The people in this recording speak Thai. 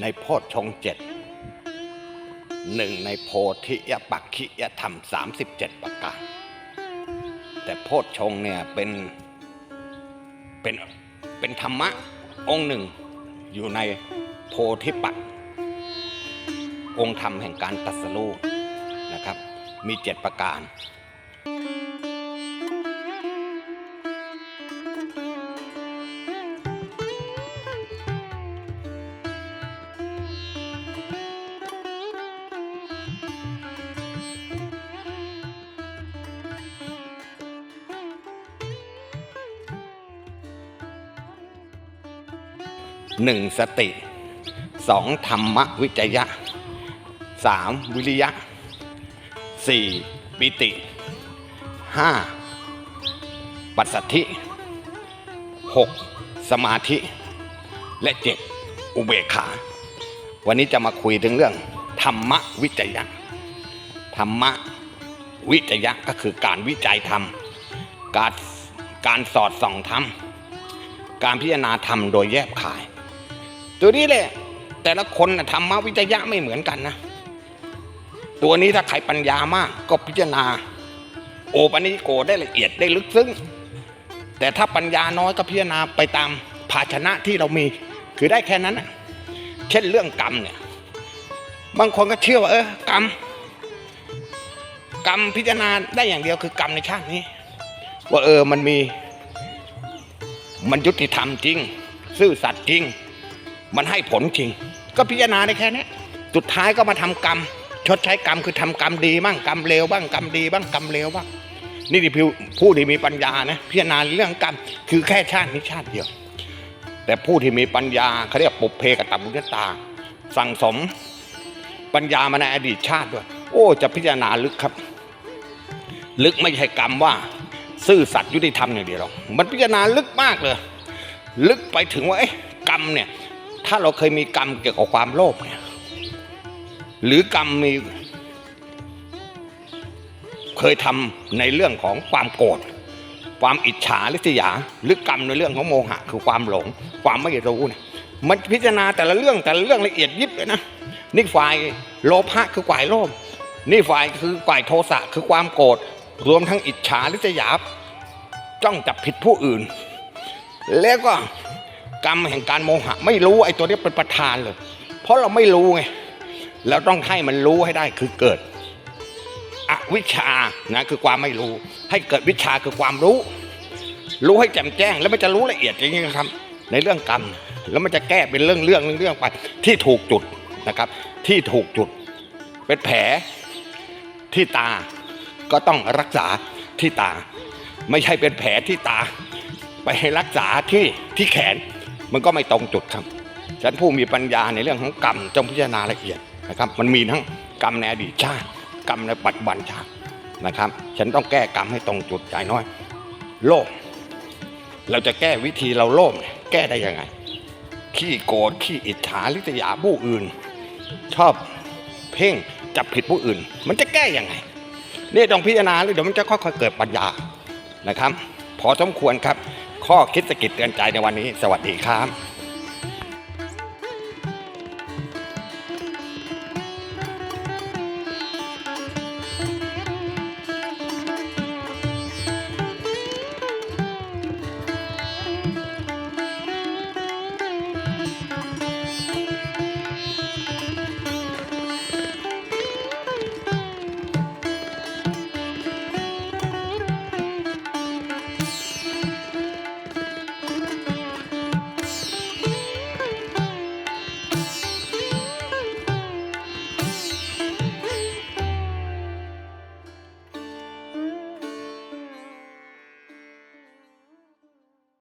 ในโพชฌงเจ็ดหนึ่งในโพธิยปักขิยธรรม 37 ประการแต่โพชฌงเนี่ยเป็นเป็นเป็นธรรมะองค์หนึ่งอยู่ในโพธิปักองค์ธรรมแห่งการตัสรู้นะครับ มีเจ็ดประการ หนึ่งสติสองธรรมวิจยะสามวิริยะสี่ปิติห้าปัสสัทธิหกสมาธิ และเจ็ดอุเบกขา วันนี้จะมาคุยถึงเรื่อง ธรรมวิจยะ ธรรมวิจยะก็คือการวิจัยธรรม การการสอดส่องธรรม การพิจารณาธรรมโดยแยบขาย ตัวนี้แหละ แต่ละคนธรรมวิจยะไม่เหมือนกันนะ ตัวนี้ถ้าใครปัญญามากก็พิจารณา โอปันิโกได้ละเอียดได้ลึกซึ้งแต่ถ้าปัญญาน้อยก็พิจารณาไปตามภาชนะที่เรามี คือได้แค่นั้นนะเช่นเรื่องกรรมเนี่ยบางคนก็เชื่อว่าเออกรรมกรรมพิจารณาได้อย่างเดียวคือกรรมในชาตินี้ ว่าเออมันมี มันยุติธรรมจริง ซื่อสัตย์จริง มันให้ผลจริง ก็พิจารณาได้แค่นี้สุดท้ายก็มาทำกรรม ชดใช้กรรมคือทำกรรมดีบ้างกรรมเลวบ้างกรรมดีบ้างกรรมเลวบ้างนี่ที่ผู้ที่มีปัญญานะพิจารณาเรื่องกรรมคือแค่ชาตินี้ชาติเดียว แต่ผู้ที่มีปัญญาเขาเรียกปุเพกตบุญญาตา สั่งสมปัญญามาในอดีตชาติด้วย โอ้ จะพิจารณาลึกครับ ลึกไม่ใช่กรรมว่า ซื่อสัตย์ยุติธรรมอย่างเดียวหรอกมันพิจารณาลึกมากเลย ลึกไปถึงว่าเอ๊ะกรรมเนี่ย ถ้าเราเคยมีกรรมเกี่ยวกับความโลภเนี่ยหรือกรรมมี เคยทำในเรื่องของความโกรธความอิจฉาริษยา หรือกรรมในเรื่องของโมหะ คือความหลง ความไม่รู้เนี่ยมันพิจารณาแต่ละเรื่องแต่ละเรื่องละเอียดยิบเลยนะนี่ฝ่ายโลภะคือฝ่ายโลภนี่ฝ่ายคือฝ่ายโทสะคือความโกรธรวมทั้งอิจฉาริษยาจ้องจับผิดผู้อื่น แล้วก็ กรรมแห่งการโมหะ ไม่รู้ไอ้ตัวนี้เป็นประธานเลย เพราะเราไม่รู้ไงเราต้องให้มันรู้ให้ได้คือเกิดอวิชชานะคือความไม่รู้ ให้เกิดวิชาคือความรู้ รู้ให้แจ่มแจ้ง แล้วมันจะรู้ละเอียดอย่างนี้ครับในเรื่องกรรม แล้วมันจะแก้เป็นเรื่องเรื่องเรื่องไปที่ถูกจุดนะครับ ที่ถูกจุด เป็นแผลที่ตาก็ต้องรักษาที่ตา ไม่ใช่เป็นแผลที่ตา ไปให้รักษาที่ที่แขน มันก็ไม่ตรงจุดครับฉันผู้มีปัญญาในเรื่องของกรรมจงพิจารณาละเอียดนะครับ มันมีทั้งกรรมในอดีตชาติ กรรมในปัจจุบันชาตินะครับ ฉันต้องแก้กรรมให้ตรงจุดใจน้อย โลภเราจะแก้วิธีเราโลภแก้ได้ยังไง ขี้โกรธขี้อิจฉาริษยาผู้อื่น ชอบเพ่งจับผิดผู้อื่น มันจะแก้ยังไงนี่ต้องพิจารณาเลยเดี๋ยวมันจะค่อยๆเกิดปัญญานะครับ พอสมควรครับ ข้อคิดสกิดเตือนใจในวันนี้ สวัสดีครับ